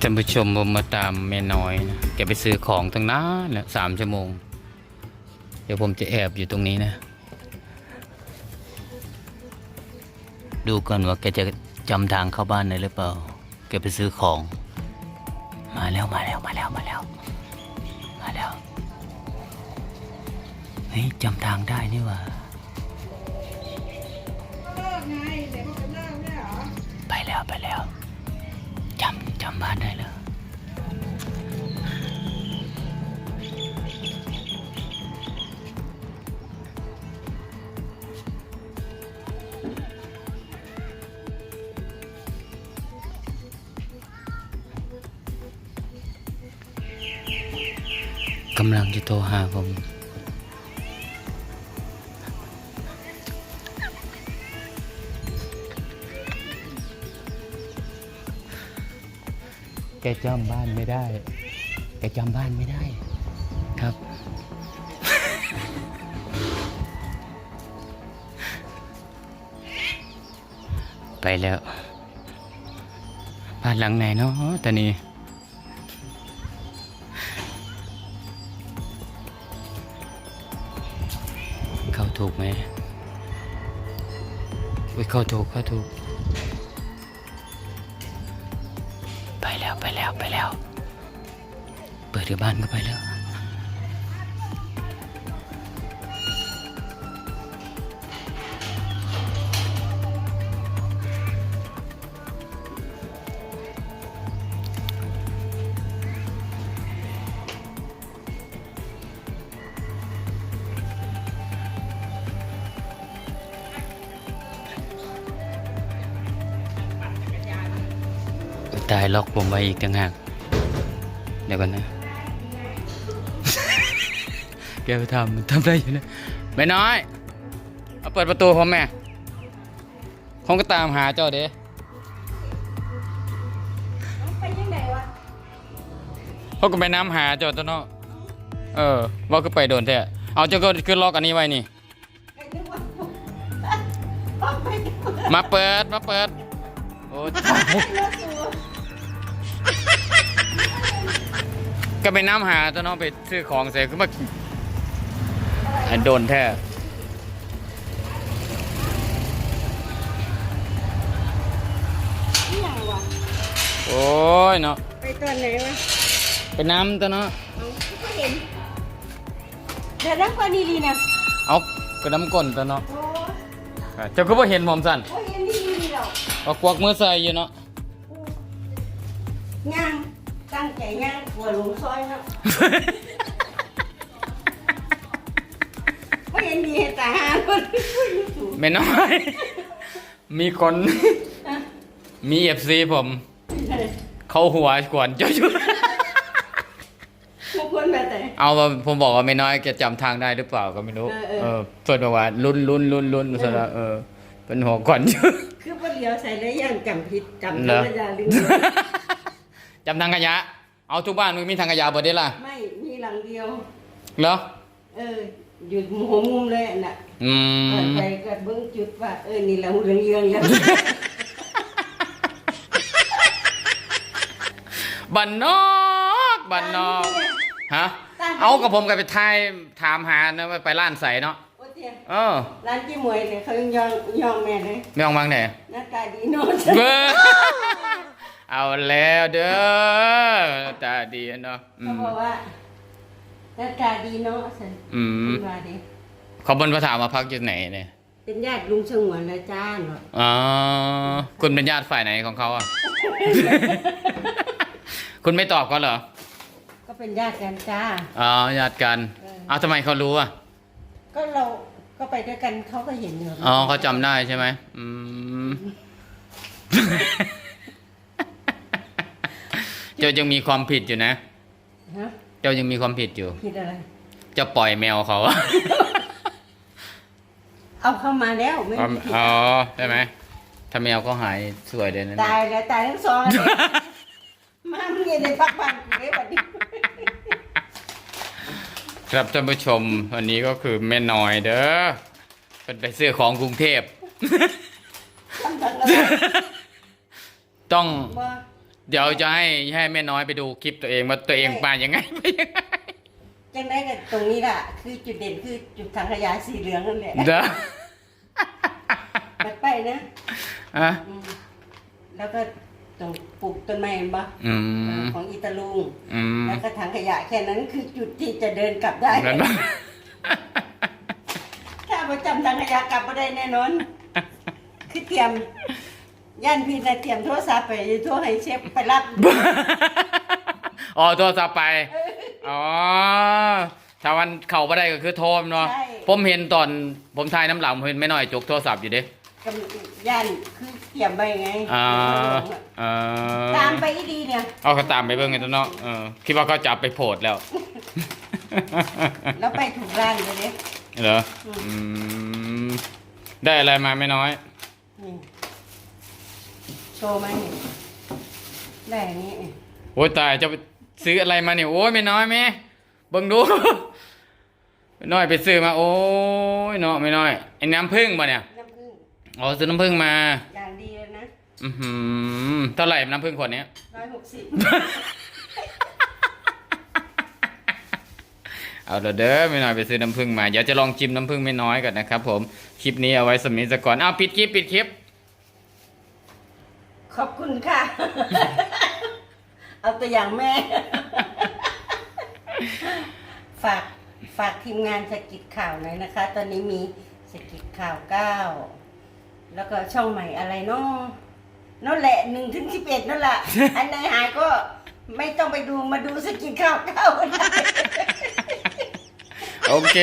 ท่านผู้ชมผมมาตามแม่น้อยนะแกไปซื้อของตั้งนานแล้วสามชั่วโมง เดี๋ยวผมจะแอบอยู่ตรงนี้นะ ดูก่อนว่าแกจะจำทางเข้าบ้านได้หรือเปล่า แกไปซื้อของ มาแล้วมาแล้วมาแล้วมาแล้ว มาแล้ว เฮ้ยจำทางได้นี่หว่าไงเดี๋ยวมันจะไปแล้วไปแล้ว บ้านได้แล้ว กำลังจะโทรหาผม แกจำบ้านไม่ได้ แกจำบ้านไม่ได้ครับ ไปแล้ว บ้านหลังไหนเนาะตอนนี้เข้าถูกไหมเข้าถูกเข้าถูก ไปแล้วไปแล้วไปแล้ว เปิดที่บ้านก็ไปแล้ว ตายล็อกผมไว้อีกต่างหาก เดี๋ยวก่อนนะ แกไปทำมันทำได้อยู่นะไม่น้อย เอาเปิดประตูผมแม่ผมก็ตามหาเจ้าเด้ไปยังไงวะเขาก็ไปน้ำหาเจ้าตัวเนาะเออ ว่าก็ไปโดนแท้เอาเจ้าก็ขึ้นล็อกอันนี้ไว้นี่ไอ้นึกว่าออกไปนึกว่ามาเปิด มาเปิด โอ้เลิ ก็ไปน้ำหาตัวเนาะไปซื้อของเสร็จก็มาโดนแท้โอ้ยเนาะไปตอนไหนวะไปน้ำตัวเนาะเห็นเดี๋ยวนั่งกว่านี้ดีนะเอากระน้ำก้นตัวเนาะเจ้าก็บ่เห็นผมสั่นโอ้เห็นดีดีหรอกก็ควักมือใส่อยู่เนาะ ย่างตั้งใจย่างหัวหลงซอยครับไม่เห็นมีเหตุการณ์หาคนถูกไม่น้อย มีคน มีเอฟซีผม เขาหัวขวนเจ้าอยู่บางคนแบบไหนเอาว่าผมบอกว่าไม่น้อยแกจำทางได้หรือเปล่าก็ไม่รู้ เออเออเออเพิ่นบอกว่าลุ้นลุ้นลุ้นลุ้นซะแล้วเออเป็นหัวขวนอยู่คือว่าเลี้ยวใส่แล้วย่างจำผิดจำเหรธรอรมดาลืม จำทางขยะ เอาทุกบ้านมันมีทางขยะบ่ได้ล่ะไม่มีหลังเดียว เหรอ เออ อยู่หัวมุมเลยน่ะอืเปิดม ไปก็เบิ้งจุดว่าเออนี่เราเรื่องเรื่องแล้ว บันนอกบันนอกฮะเอากับผมกับไปทายถามหานะว่าไปร้านใสเนาะโอ้เจียเออร้านจี้หมวยเนี่ยเขายังยองยองแม่เลยไม่ต้องวางไหนหน้าตาดีโน่นเบ้อ เอาแล้วเด้อตาดีเนาะอืเขาม บอกว่าหน้าตาดีเนาะสันอืม คุณว่าดิเขาบนภาษามมาพักอยู่ไหนเนี่ยเป็นญาติลุงสงวนและจ้าเนาะอ๋อคุณเป็นญาติฝ่ายไหนของเขาอะ คุณไม่ตอบเขาเหรอก็เป็นญาติกันจ้า อ๋อญาติกันเออ เอาทำไมเขารู้อะก็เราก็ไปด้วยกันเขาก็เห็นอยู่อ๋อเขาจำได้ใช่ไหมอืม เจ้ายังมีความผิดอยู่นะ ฮะเจ้ายังมีความผิดอยู่ ผิดอะไรเจะปล่อยแมวเขาอะเอาเข้ามาแล้วไม่มีผิดอ๋อใช่ไหมถ้าแมวเขาหายสวยเลยนะตายแล้วตายทั้งสองเลยมามึงอยังได้พักผ่อนกูได้บัดนี้ครับท่านผู้ชมวันนี้ก็คือแม่น้อยเด้อเป็นไปซื้อของกรุงเทพ ทำทางอะไรต้องบ่ เดี๋ยวจะให้ให้แม่น้อยไปดูคลิปตัวเองว่าตัวเองมายังไงไปยังไงจังได้กับตรงนี้ล่ะ คือจุดเด่นคือจุดทางขยะสีเหลืองนั่นแหละเด้อไปไปนะอะอืมแล้วก็ตรงปลูกต้นไม้เห็นปะอืมของอีตาลุงอืมแล้วก็ถังขยะแค่นั้นคือจุดที่จะเดินกลับได้นั่นปะถ้าประจำถังขยะกลับมาได้แน่นอน คือเตรียม ย่านพี่นะเตรียมโทรศัพท์ไปโทรให้เชฟไปรับ อ๋อโทรศัพท์ไป อ๋อถ้าวันเข้าบ่ได้ก็คือโทรเนาะ ใช่ ผมเห็นตอนผมถ่ายน้ำหลังผมเห็นไม่น้อยจกโทรศัพท์อยู่เด้กับย่านคือเตรียมไปไงอ่าอ่าตามไปอีดีเนี่ย เอาเขาตามไปเบิ่งกันตัวเนาะเออคิดว่าเขาจับไปโพดแล้ว แล้วไปถูกร้านเลยเนี่ยเหรออืมอืมได้อะไรมาไม่น้อย นี่โชว์ไหมนี่ได้อันนี้โอ้ยตายจะไปซื้ออะไรมาเนี่ยโอ้ยไม่น้อยแม่เบิ่งดู ไม่น้อยไปซื้อมา โอ้ยเนาะไม่น้อยไอ้น้ำผึ้งมาเนี่ยน้ำผึ้งอ๋อซื้อน้ำผึ้งมา อย่างดีเลยนะอือหือเท่าไหร่น้ำผึ้งขวดเนี้ย ร้อยหกสิบเอาเด้อเด้อไม่น้อยไปซื้อน้ำผึ้งมาเดี๋ยวจะลองชิมน้ำผึ้งไม่น้อยก่อนนะครับผมคลิปนี้เอาไว้สำนี้ซะก่อนเอาปิดคลิปปิดคลิป ขอบคุณค่ะ เอาตัวอย่างแม่ ฝากฝากทีมงานสกิดข่าวหน่อยนะคะ ตอนนี้มีสกิดข่าวเก้าแล้วก็ช่องใหม่อะไรเนาะนั่นแหละหนึ่งถึงสิบเอ็ดนั่นแหละ อันไหนหายก็ไม่ต้องไปดูมาดูสกิดข่าวเก้าก็ได้ โอเค